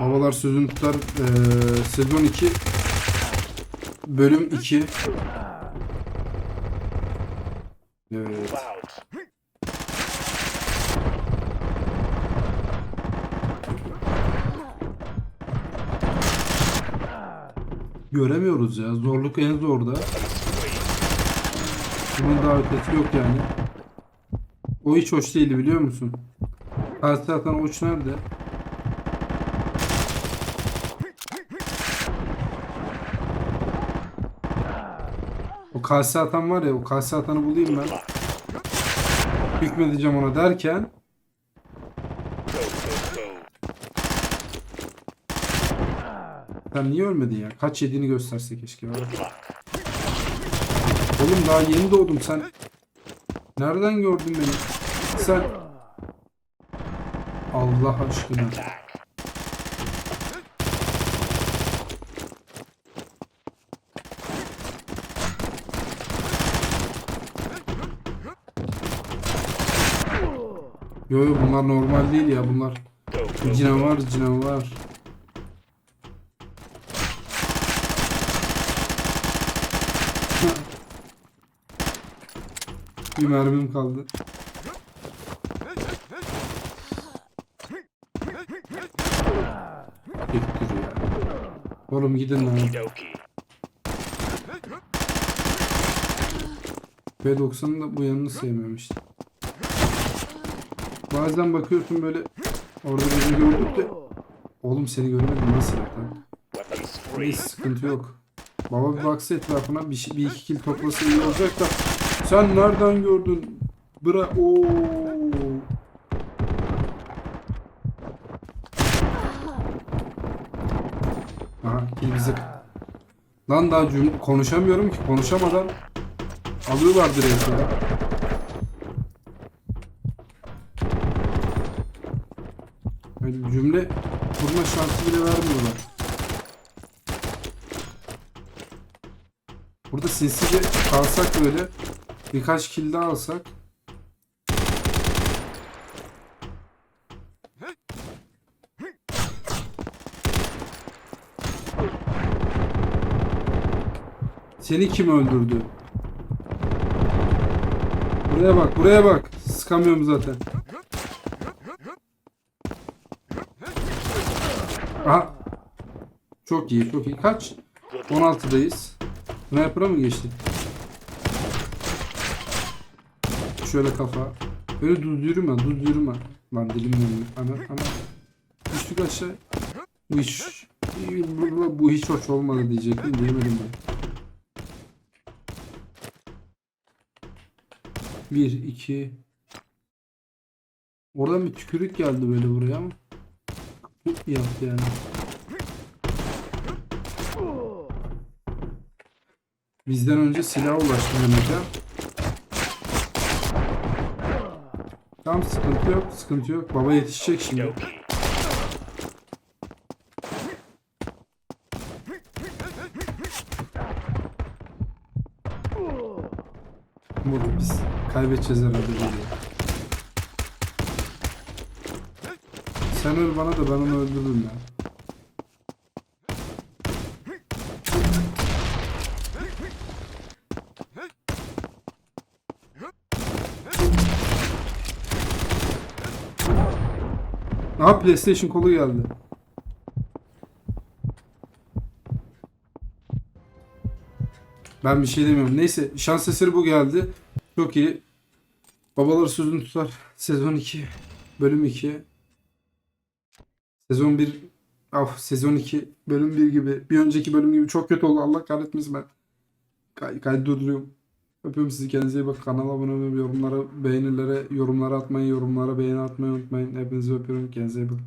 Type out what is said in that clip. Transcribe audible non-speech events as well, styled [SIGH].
Babalar sözünü tutar. Ee, sezon 2 bölüm 2 Evet. Göremiyoruz ya. Zorluk en zorda. Bunun daha ötesi yok yani. O hiç hoş değildi biliyor musun? Karşı atan uç nerede? Kase atan var ya o kase atanı bulayım ben. Hükmedeceğim ona derken Sen niye ölmedin ya? Kaç yediğini gösterse keşke. ya. Oğlum daha yeni doğdum sen. Nereden gördün beni? Sen Allah aşkına. Yo yo bunlar normal değil ya bunlar. Canavar canavar. [LAUGHS] Bir mermim kaldı. Dur ya. Oğlum gidin lan. P90'ın da bu yanını sevmiyorum işte. Bazen bakıyorsun böyle orada birini gördük de Oğlum seni görmedim nasıl lan? Neyse sıkıntı yok. Baba bir baksa etrafına bir, şey- bir iki kill toplasa iyi olacak da sen nereden gördün? Bıra o Aha kill bizi. Lan daha konuşamıyorum ki konuşamadan alıyorlar direkt. Yani cümle kurma şansı bile vermiyorlar. Burada sinsice kalsak böyle birkaç kill daha alsak Seni kim öldürdü? Buraya bak, buraya bak. Sıkamıyorum zaten. Aha. Çok iyi, çok iyi. Kaç? 16'dayız. Sniper'a mı geçtik? Şöyle kafa. Böyle düz yürüme, düz yürüme. Lan dilim yanıyor. Ana, ana. Düştük aşağı. Bu iş, bu, hiç hoş olmadı diyecektim. Diyemedim ben. Bir, iki. Oradan bir tükürük geldi böyle buraya ama. Yaptı yani. Bizden önce silah ulaştı Mehmet'e. Tamam sıkıntı yok, sıkıntı yok. Baba yetişecek şimdi. Umut biz kaybedeceğiz herhalde böyle. Sen öl bana da ben onu öldürürüm ya. Aha PlayStation kolu geldi. Ben bir şey demiyorum. Neyse şans eseri bu geldi. Çok iyi. Babalar sözünü tutar. Sezon 2. Bölüm 2. Sezon 1. Af sezon 2. Bölüm 1 gibi. Bir önceki bölüm gibi çok kötü oldu. Allah kahretmesin ben. Kay kaydı durduruyorum. Öpüyorum sizi kendinize iyi bakın. Kanala abone olmayı, yorumlara, beğenilere, yorumlara atmayı, yorumlara beğeni atmayı unutmayın. Hepinizi öpüyorum. Kendinize iyi bakın.